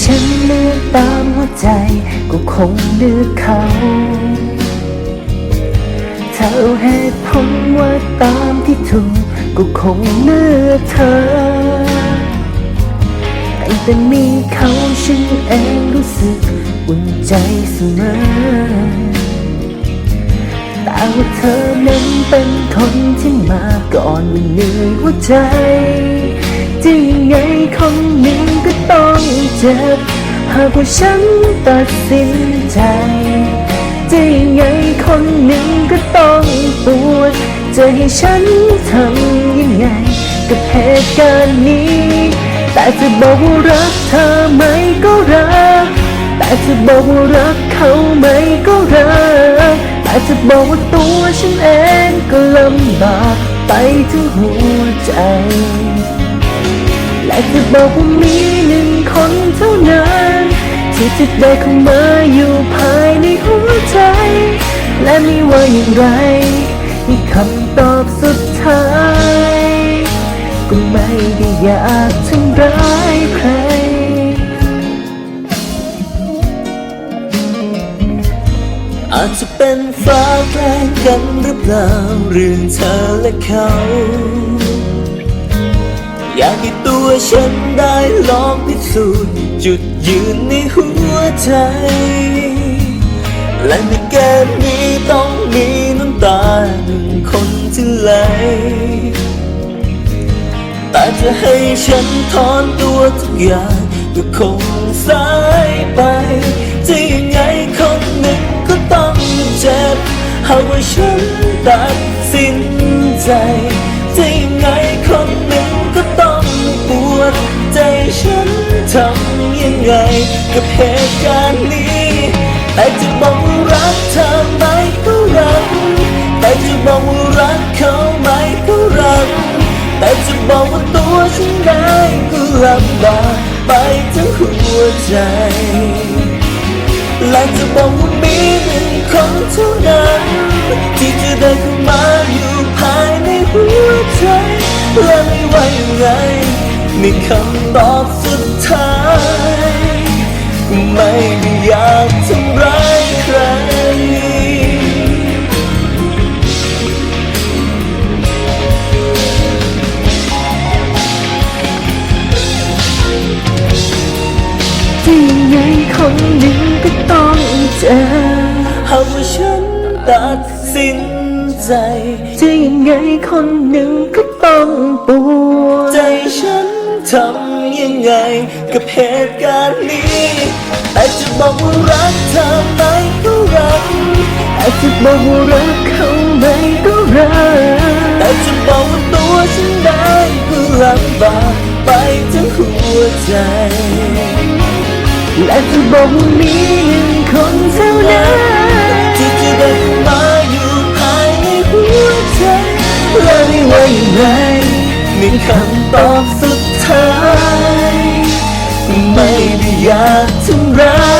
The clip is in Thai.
ฉันเลือกตามหัวใจ ก็คงเลือกเขาถ้าเอาเหตุผลว่าตามที่ถูกก็คงเลือกเธอตั้งแต่มีเขาฉันเองรู้สึกอุ่นใจเสมอแต่ว่าเธอนั้นเป็นคนที่มาก่อนมันเหนื่อยหัวใจ จะยังไงคนหนึ่งก็ต้องเจ็บหากว่าฉันตัดสินใจจะยังไงคนหนึ่งก็ต้องปวดจะให้ฉันทำยังไง กับเหตุการณ์นี้ แต่จะบอกว่ารักเธอไหมก็รัก แต่จะบอกว่ารักเขาไหมก็รัก แต่จะบอกว่าตัวฉันเองก็ลำบากไปทั้งหัวใจ และจะบอกว่ามีหนึ่งคนเท่านั้น ที่จะได้เข้ามาอยู่ภายในหัวใจ และไม่ว่าอย่างไรมีคำตอบสุดท้าย ก็ไม่ได้อยากทำร้ายใครอาจจะเป็นฟ้าแกล้งกันหรือเปล่าเรื่องเธอและเขา อยากให้ตัวฉันได้ลองพิสูจน์จุดยืนในหัวใจ และในเกมนี้ต้องมีน้ำตาหนึ่งคนที่ไหลแต่จะให้ฉันถอนตัวทุกอย่างก็คงสายไป จะยังไงคนหนึ่งก็ต้องเจ็บหากว่าฉันตัดสินใจจะ ฉันทำยังไงกับเหตุการณ์นี้ แต่จะบอกว่ารักเธอไหมก็รัก แต่จะบอกว่ารักเขาไหมก็รัก แต่จะบอกว่าตัวฉันได้ก็ลำบากไปทั้งหัวใจและจะบอกว่ามีหนึ่งคนเท่านั้น ที่จะได้เข้ามาอยู่ภายในหัวใจ และไม่ว่าอย่างไรมีคำตอบสุดท้ายก็ไม่ได้อยากทำร้ายใคร ที่ยังไงคนหนึ่งก็ต้องเจอ หากว่าฉันตัดสิน ใจ จะยังไงคนหนึ่งก็ต้องปวดใจฉันทำยังไงกับเหตุการณ์นี้แต่จะบอกว่ารักเธอไหมก็รักแต่จะบอกว่ารักเขาไหมก็รักแต่จะบอกว่าตัวฉันได้ก็ลำบากไปทั้งหัวใจและจะบอกว่ามีหนึ่งคนเท่านั้น ไม่ได้อยากทำร้าย